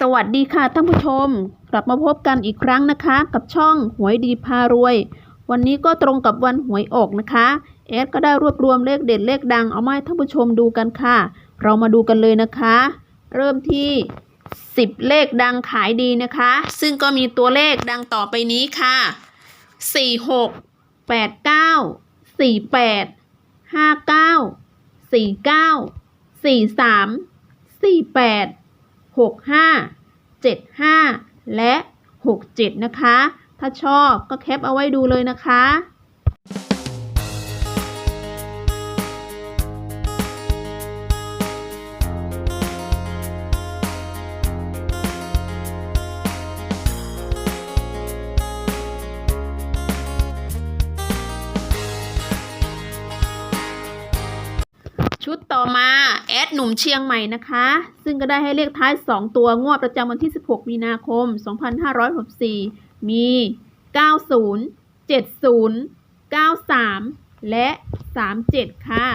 สวัสดีค่ะท่านผู้ชม กลับมาพบกันอีกครั้งนะคะ กับช่องหวยดีพารวย วันนี้ก็ตรงกับวันหวยออกนะคะแอดก็ได้รวบรวมเลขเด็ดเลขดังเอามาให้ท่านผู้ชมดูกันค่ะ เรามาดูกันเลยนะคะ เริ่มที่ 10 เลขดังขายดีนะคะ ซึ่งก็มีตัวเลขดังต่อไปนี้ค่ะ 46 89 48 59 49 43 48 หกห้าเจ็ดห้าและหกเจ็ดนะคะ ถ้าชอบก็แคปเอาไว้ดูเลยนะคะ ดหนุ่มเชียงใหม่นะคะ ซึ่งก็ได้ให้เลขท้าย 2 ตัวงวดประจำวันที่ 16 มีนาคม 2564 มี 90 70 93 และ 37 ค่ะ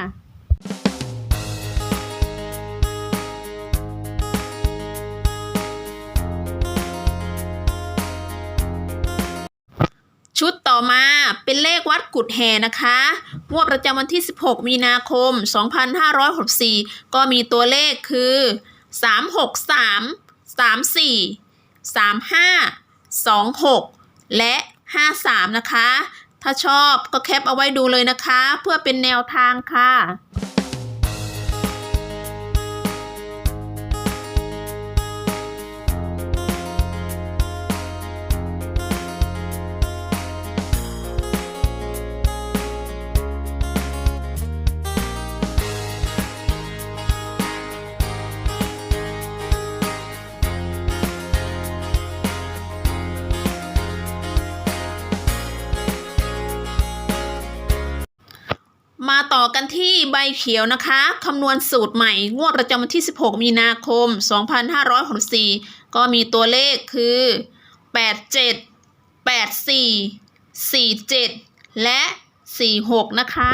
ต่อมาเป็นเลขวัดกุดแห่นะคะงวดประจำวันที่ 16 มีนาคม 2564 ก็มีตัวเลขคือ 363 34 35 26 และ 53 นะคะ ถ้าชอบก็แคปเอาไว้ดูเลยนะคะ เพื่อเป็นแนวทางค่ะ ต่อกันที่ใบเขียวนะคะ คำนวณสูตรใหม่ งวดประจำวันที่ 16 มีนาคม 2564 ก็มีตัวเลขคือ 87 84 47 และ 46 นะคะ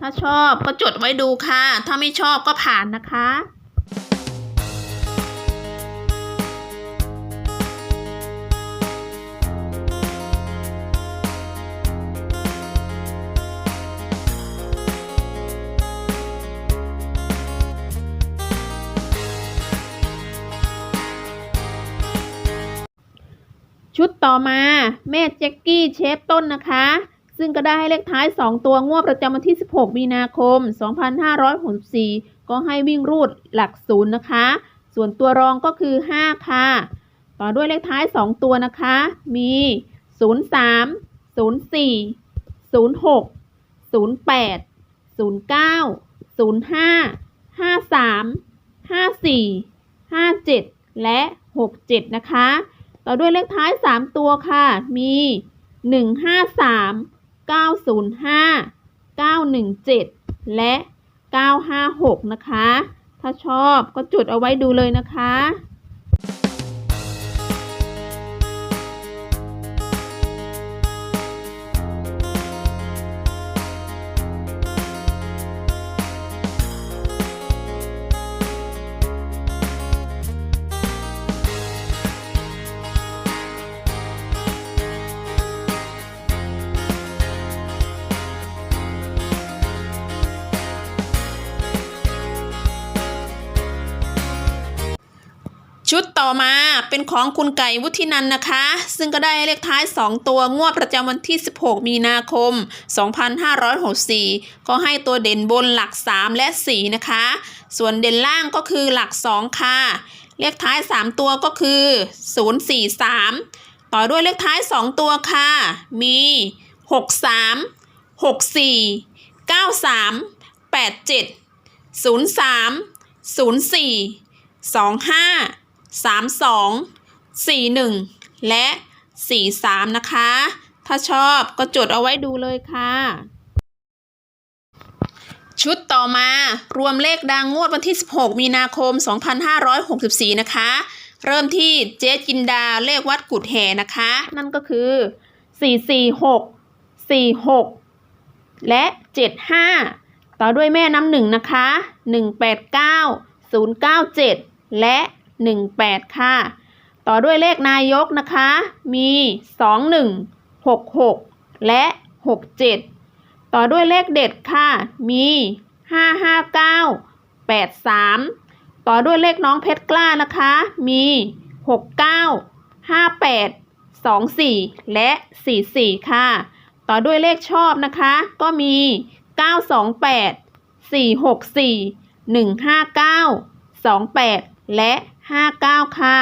ถ้าชอบก็จดไว้ดูค่ะ ถ้าไม่ชอบก็ผ่านนะคะ ชุดต่อมาแม่แจ็กกี้เชฟต้นนะคะ ซึ่งก็ได้ให้เลขท้าย 2 ตัวงวดประจำวันที่ 16 มีนาคม 2564 ก็ให้วิ่งรูดหลักศูนย์นะคะ ส่วนตัวรองก็คือ 5 ค่ะ ต่อด้วยเลขท้าย 2 ตัวนะคะ มี 03 04 06 08 09 05 53 54 57 และ 67 นะคะ ต่อด้วยเลขท้าย 3 ตัวค่ะ มี 153 905 917 และ 956 นะคะ ถ้าชอบก็จดเอาไว้ดูเลยนะคะ ชุดต่อมาเป็นของคุณไก่วุฒินันนะคะ ซึ่งก็ได้เลขท้าย 2 ตัวงวดประจำวันที่ 16 มีนาคม 2564 ก็ให้ตัวเด่นบนหลัก 3 และ 4 นะคะ ส่วนเด่นล่างก็คือหลัก 2 ค่ะ เลขท้าย 3 ตัวก็คือ 043 ต่อด้วยเลขท้าย 2 ตัวค่ะ มี 63 64 93 87 03 04ส องห้าสามสองสี่หนึ่งและสี่สามนะคะ ถ้าชอบก็จดเอาไว้ดูเลยค่ะ ชุดต่อมารวมเลขดังงวดวันที่ 16 มีนาคม 2564 นะคะ เริ่มที่เจ๊จินดาเลขวัดกุดแห่นะคะ นั่นก็คือ 446 46 และ 75 ต่อด้วยแม่น้ำหนึ่งนะคะ 189 097 และ 18 ค่ะ ต่อด้วยเลขนายกนะคะ มี 21 66 และ 67 ต่อด้วยเลขเด็ดค่ะ มี 559 83 ต่อด้วยเลขน้องเพชรกล้านะคะ มี 69 58 24 และ 44 ค่ะ ต่อด้วยเลขชอบนะคะ ก็มี 928 464 159 28 และ 59 ค่ะ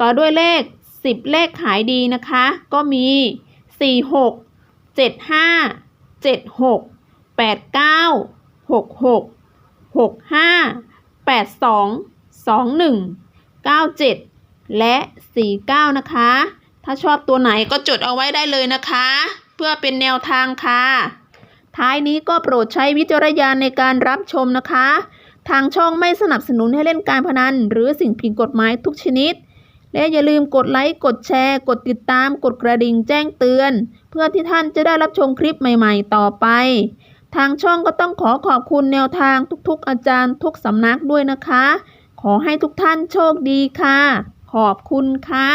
ต่อด้วยเลข 10 เลขขายดีนะคะ ก็มี 46 75 76 89 66 65 82 21 97 และ 49 นะคะ ถ้าชอบตัวไหนก็จดเอาไว้ได้เลยนะคะ เพื่อเป็นแนวทางค่ะ ท้ายนี้ก็โปรดใช้วิจารณญาณในการรับชมนะคะ ทางช่องไม่สนับสนุนให้เล่นการพนัน หรือสิ่งผิดกฎหมายทุกชนิด และอย่าลืมกดไลค์ กดแชร์ กดติดตาม กดกระดิ่งแจ้งเตือน เพื่อที่ท่านจะได้รับชมคลิปใหม่ๆ ต่อไป ทางช่องก็ต้องขอขอบคุณแนวทางทุกๆ อาจารย์ทุกสำนักด้วยนะคะ ขอให้ทุกท่านโชคดีค่ะ ขอบคุณค่ะ